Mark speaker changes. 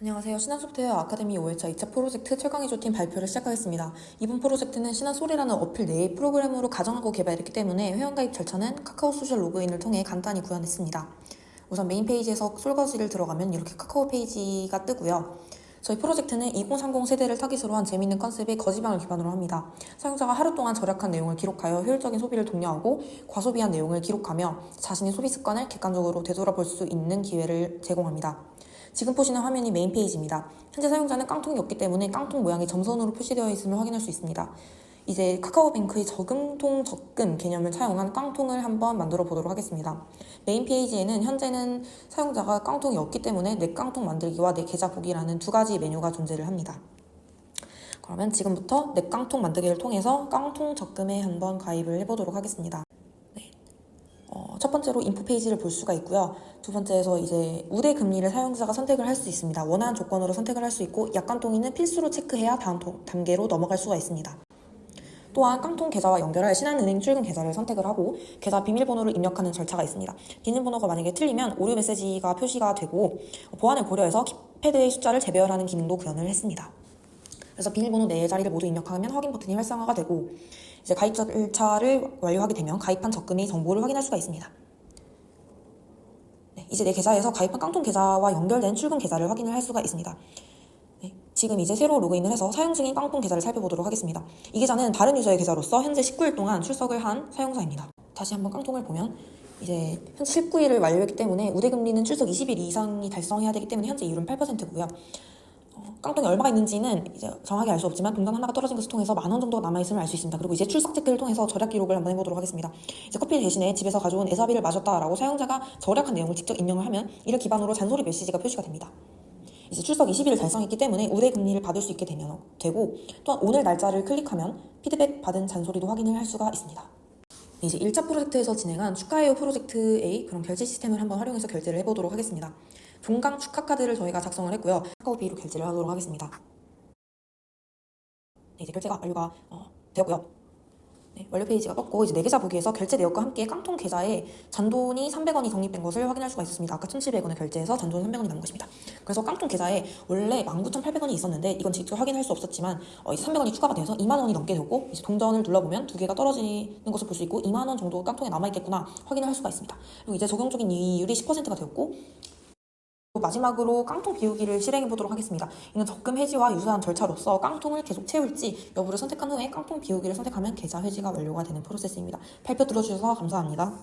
Speaker 1: 안녕하세요. 신한소프트웨어 아카데미 5회차 2차 프로젝트 최강의조 팀 발표를 시작하겠습니다. 이번 프로젝트는 신한소리라는 어플 내의 프로그램으로 가정하고 개발했기 때문에 회원가입 절차는 카카오 소셜 로그인을 통해 간단히 구현했습니다. 우선 메인 페이지에서 솔거지를 들어가면 이렇게 카카오 페이지가 뜨고요. 저희 프로젝트는 2030 세대를 타깃으로 한 재밌는 컨셉의 거지방을 기반으로 합니다. 사용자가 하루 동안 절약한 내용을 기록하여 효율적인 소비를 독려하고 과소비한 내용을 기록하며 자신의 소비 습관을 객관적으로 되돌아볼 수 있는 기회를 제공합니다. 지금 보시는 화면이 메인 페이지입니다. 현재 사용자는 깡통이 없기 때문에 깡통 모양이 점선으로 표시되어 있음을 확인할 수 있습니다. 이제 카카오뱅크의 저금통 적금 개념을 차용한 깡통을 한번 만들어 보도록 하겠습니다. 메인 페이지에는 현재는 사용자가 깡통이 없기 때문에 내 깡통 만들기와 내 계좌 보기라는 두 가지 메뉴가 존재를 합니다. 그러면 지금부터 내 깡통 만들기를 통해서 깡통 적금에 한번 가입을 해보도록 하겠습니다. 네. 어, 첫 번째로 인포 페이지를 볼 수가 있고요. 두 번째에서 이제 우대 금리를 사용자가 선택을 할 수 있습니다. 원하는 조건으로 선택을 할 수 있고 약관통위는 필수로 체크해야 다음 도- 단계로 넘어갈 수가 있습니다. 또한 깡통 계좌와 연결할 신한은행 출금 계좌를 선택을 하고 계좌 비밀번호를 입력하는 절차가 있습니다. 비밀번호가 만약에 틀리면 오류 메시지가 표시가 되고 보안을 고려해서 키패드의 숫자를 재배열하는 기능도 구현을 했습니다. 그래서 비밀번호 네 자리를 모두 입력하면 확인 버튼이 활성화가 되고 이제 가입 절차를 완료하게 되면 가입한 적금의 정보를 확인할 수가 있습니다. 네, 이제 내 계좌에서 가입한 깡통 계좌와 연결된 출금 계좌를 확인을 할 수가 있습니다. 네, 지금 이제 새로 로그인을 해서 사용 중인 깡통 계좌를 살펴보도록 하겠습니다. 이 계좌는 다른 유저의 계좌로서 현재 19일 동안 출석을 한 사용자입니다. 다시 한번 깡통을 보면 이제 현재 19일을 완료했기 때문에 우대금리는 출석 20일 이상이 달성해야 되기 때문에 현재 이율은 8%고요. 깡통이 얼마가 있는지는 이제 정확히 알 수 없지만 동전 하나가 떨어진 것을 통해서 만 원 정도가 남아 있음을 알 수 있습니다. 그리고 이제 출석 체크를 통해서 절약 기록을 한번 해보도록 하겠습니다. 이제 커피 대신에 집에서 가져온 에사비를 마셨다라고 사용자가 절약한 내용을 직접 입력을 하면 이를 기반으로 잔소리 메시지가 표시가 됩니다. 이제 출석 20일을 달성했기 때문에 우대 금리를 받을 수 있게 되면 되고 또한 오늘 날짜를 클릭하면 피드백 받은 잔소리도 확인을 할 수가 있습니다. 이제 1차 프로젝트에서 진행한 축하해요 프로젝트의 그런 결제 시스템을 한번 활용해서 결제를 해보도록 하겠습니다. 종강 축하 카드를 저희가 작성을 했고요. 카카오페이로 결제를 하도록 하겠습니다. 네, 이제 결제가 완료가 어, 되었고요. 네, 완료 페이지가 떴고 이제 내 계좌 보기에서 결제 내역과 함께 깡통 계좌에 잔돈이 300원이 적립된 것을 확인할 수가 있었습니다. 아까 1,700원을 결제해서 잔돈 300원이 남은 것입니다. 그래서 깡통 계좌에 원래 19,800원이 있었는데 이건 직접 확인할 수 없었지만 어, 이제 300원이 추가가 돼서 2만 원이 넘게 되고 이제 동전을 눌러보면 두 개가 떨어지는 것을 볼 수 있고 2만 원 정도 깡통에 남아 있겠구나 확인을 할 수가 있습니다. 그리고 이제 적용적인 이율이 10%가 되었고 마지막으로 깡통 비우기를 실행해 보도록 하겠습니다. 이는 적금 해지와 유사한 절차로서 깡통을 계속 채울지 여부를 선택한 후에 깡통 비우기를 선택하면 계좌 해지가 완료가 되는 프로세스입니다. 발표 들어주셔서 감사합니다.